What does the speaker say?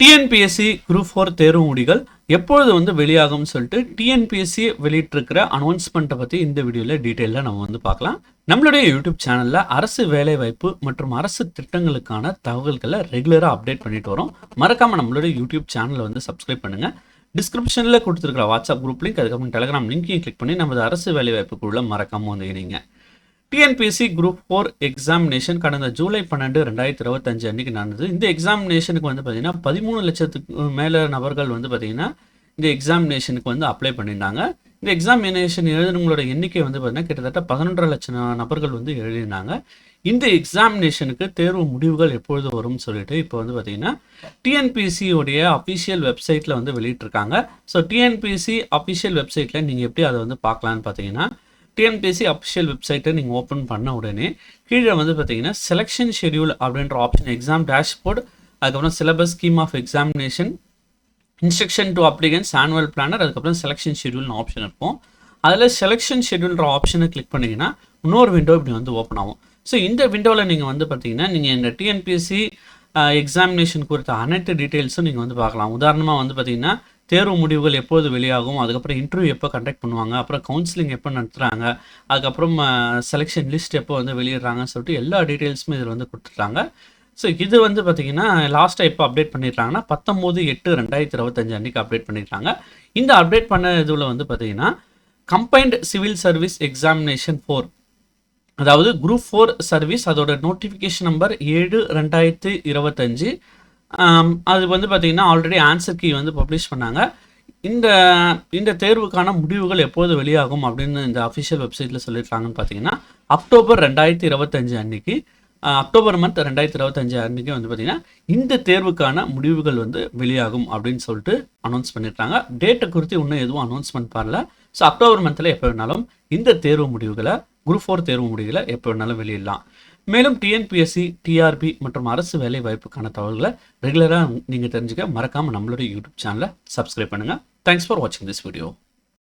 TNPSC group four தேர்வு முடிகள் எப்பொழுது வந்து வெளியாகும்னு சொல்லிட்டு டிஎன்பிஎஸ்சி வெளியிட்டிருக்கிற அனௌன்ஸ்மெண்ட்டை பற்றி இந்த வீடியோவில் டீட்டெயிலில் நம்ம வந்து பார்க்கலாம். நம்மளுடைய யூடியூப் சேனலில் அரசு வேலைவாய்ப்பு மற்றும் அரசு திட்டங்களுக்கான தகவல்களை ரெகுலராக அப்டேட் பண்ணிட்டு வரோம். மறக்காமல் நம்மளுடைய யூடியூப் சேனலை வந்து சப்ஸ்கிரைப் பண்ணுங்கள் டிஸ்கிரிப்ஷனில் கொடுத்துருக்கிற வாட்ஸ்அப் குரூப் லிங்க் அதுக்கப்புறம் டெலிகிராம் லிங்க்கையும் கிளிக் பண்ணி நமது அரசு வேலைவாய்ப்புக்குள்ளே மறக்காமல் வந்து இணைங்க. டிஎன்பிசி குரூப் ஃபோர் எக்ஸாமினேஷன் கடந்த ஜூலை பன்னெண்டு ரெண்டாயிரத்தி இருபத்தஞ்சு அன்னைக்கு நடந்தது. இந்த எக்ஸாமினேஷனுக்கு வந்து பார்த்தீங்கன்னா பதிமூணு லட்சத்துக்கு மேலே நபர்கள் வந்து பார்த்தீங்கன்னா இந்த எக்ஸாமினேஷனுக்கு வந்து அப்ளை பண்ணியிருந்தாங்க. இந்த எக்ஸாமினேஷன் எழுதுனவங்களோட எண்ணிக்கை வந்து பார்த்திங்கன்னா கிட்டத்தட்ட பதினொன்றரை லட்சம் நபர்கள் வந்து எழுதியிருந்தாங்க. இந்த எக்ஸாமினேஷனுக்கு தேர்வு முடிவுகள் எப்பொழுது வரும்னு சொல்லிட்டு இப்போ வந்து பார்த்தீங்கன்னா டிஎன்பிஎஸ்சி அஃபிஷியல் வெப்சைட்டில் வந்து வெளியிட்டிருக்காங்க. ஸோ டிஎன்பிஎஸ்சி அஃபிஷியல் வெப்சைட்டில் நீங்கள் எப்படி அதை வந்து பார்க்கலான்னு பார்த்தீங்கன்னா டிஎன்பிஎஸ்சி அஃபிஷியல் வெப்சைட்டை நீங்கள் ஓப்பன் பண்ண உடனே கீழே வந்து பார்த்தீங்கன்னா செலெக்ஷன் ஷெடியூல் அப்படின்ற ஆப்ஷன் எக்ஸாம் டேஷ்போர்ட் அதுக்கப்புறம் syllabus scheme of examination instruction to applicants annual planner அதுக்கப்புறம் செலெக்ஷன் ஷெடியூல்னு ஆப்ஷன் இருக்கும். அதில் செலெக்ஷன் ஷெடியூல்ன்ற ஆப்ஷனை கிளிக் பண்ணிங்கன்னா இன்னொரு விண்டோ இப்படி வந்து ஓப்பன் ஆகும். ஸோ இந்த விண்டோவில் நீங்கள் வந்து பார்த்தீங்கன்னா நீங்கள் இந்த டிஎன்பிஎஸ்சி எக்ஸாமினேஷன் குறித்த அனைத்து டீட்டெயில்ஸும் நீங்கள் வந்து பார்க்கலாம். உதாரணமாக வந்து பார்த்தீங்கன்னா தேர்வு முடிவுகள் எப்போது வெளியாகும் அதுக்கப்புறம் இன்டர்வியூ எப்போ கண்டக்ட் பண்ணுவாங்க அப்புறம் கவுன்சிலிங் எப்போ நடத்துகிறாங்க அதுக்கப்புறம் செலெக்ஷன் லிஸ்ட் எப்போ வந்து வெளியிடுறாங்கன்னு சொல்லிட்டு எல்லா டீட்டெயில்ஸுமே இதில் வந்து கொடுத்துட்றாங்க ஸோ இது வந்து பார்த்திங்கன்னா லாஸ்ட்டாக எப்போ அப்டேட் பண்ணிடுறாங்கன்னா பத்தொம்போது எட்டு ரெண்டாயிரத்தி இருபத்தஞ்சு அன்றைக்கி அப்டேட் பண்ணிடுறாங்க இந்த அப்டேட் பண்ண இதில் வந்து பார்த்தீங்கன்னா combined civil service examination four அதாவது குரூப் ஃபோர் சர்வீஸ் அதோட நோட்டிஃபிகேஷன் நம்பர் ஏழு ரெண்டாயிரத்து இருபத்தஞ்சு அது வந்து பார்த்தீங்கன்னா ஆல்ரெடி ஆன்சர் கீ வந்து பப்ளிஷ் பண்ணாங்க. இந்த இந்த தேர்வுக்கான முடிவுகள் எப்போது வெளியாகும் அப்படின்னு இந்த அஃபிஷியல் வெப்சைட்டில் சொல்லியிருக்காங்கன்னு பார்த்தீங்கன்னா அக்டோபர் ரெண்டாயிரத்தி இருபத்தஞ்சு அன்னைக்கு அக்டோபர் மந்த் ரெண்டாயிரத்தி இருபத்தஞ்சு அன்னைக்கு வந்து பார்த்திங்கன்னா இந்த தேர்வுக்கான முடிவுகள் வந்து வெளியாகும் அப்படின்னு சொல்லிட்டு அனௌன்ஸ் பண்ணியிருக்காங்க டேட்டை குறித்து இன்னும் எதுவும் அனௌன்ஸ்மெண்ட் பண்ணல. ஸோ அக்டோபர் மந்தில் எப்போ வேணாலும் இந்த தேர்வு முடிவுகளை குரூப் ஃபோர் தேர்வு முடிவுகளை எப்போ வேணாலும் வெளியிடலாம். மேலும் டிஎன்பிஎஸ்சி டிஆர்பி மற்றும் அரசு வேலை வாய்ப்புக்கான தகவல்களை ரெகுலராக நீங்கள் தெரிஞ்சுக்க மறக்காமல் நம்மளுடைய யூடியூப் சேனலை சப்ஸ்கிரைப் பண்ணுங்கள் தேங்க்ஸ் ஃபார் வாட்சிங் திஸ் வீடியோ